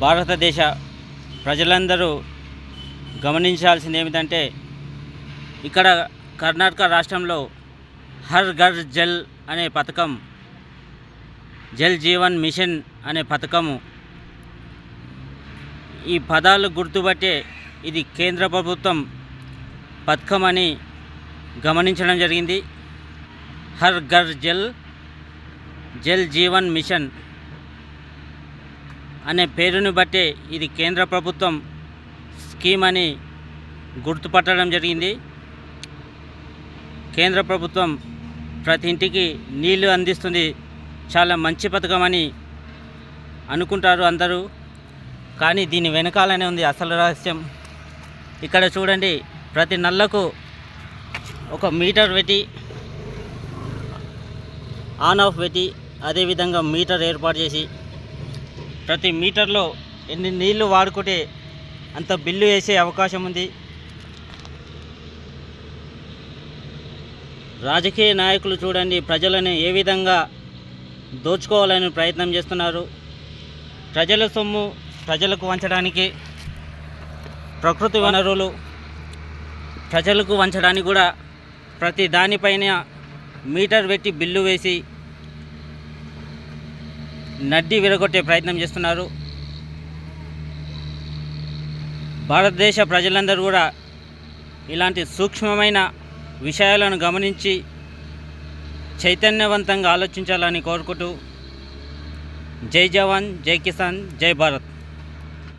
భారతదేశ ప్రజలందరూ గమనించాల్సింది ఏమిటంటే ఇక్కడ కర్ణాటక రాష్ట్రంలో హర్ ఘర్ జల్ అనే పథకం జల్ జీవన్ మిషన్ అనే పథకము ఈ పదాలు గుర్తుపట్టే ఇది కేంద్ర ప్రభుత్వం పథకం అని గమనించడం జరిగింది. హర్ ఘర్ జల్ జల్ జీవన్ మిషన్ అనే పేరుని బట్టే ఇది కేంద్ర ప్రభుత్వం స్కీమ్ అని గుర్తుపట్టడం జరిగింది. కేంద్ర ప్రభుత్వం ప్రతి ఇంటికి నీళ్ళు అందిస్తుంది. చాలా మంచి పథకం అని అనుకుంటారు అందరూ. కానీ దీని వెనకాలనే ఉంది అసలు రహస్యం. ఇక్కడ చూడండి ప్రతి నల్లకు ఒక మీటర్ పెట్టి ఆన్ ఆఫ్ పెట్టి అదేవిధంగా మీటర్ ఏర్పాటు చేసి ప్రతి మీటర్లో ఎన్ని నీళ్ళు వాడుకుంటే అంత బిల్లు వేసే అవకాశం ఉంది. రాజకీయ నాయకులు చూడండి ప్రజలను ఏ విధంగా దోచుకోవాలని ప్రయత్నం చేస్తున్నారు. ప్రజల సొమ్ము ప్రజలకు వంచడానికి ప్రకృతి వనరులు ప్రజలకు వంచడానికి కూడా ప్రతి దానిపైన మీటర్ పెట్టి బిల్లు వేసి నడ్డి విరగొట్టే ప్రయత్నం చేస్తున్నారు. భారతదేశ ప్రజలందరూ కూడా ఇలాంటి సూక్ష్మమైన విషయాలను గమనించి చైతన్యవంతంగా ఆలోచించాలని కోరుకుంటూ జై జవాన్ జై కిసాన్ జై భారత్.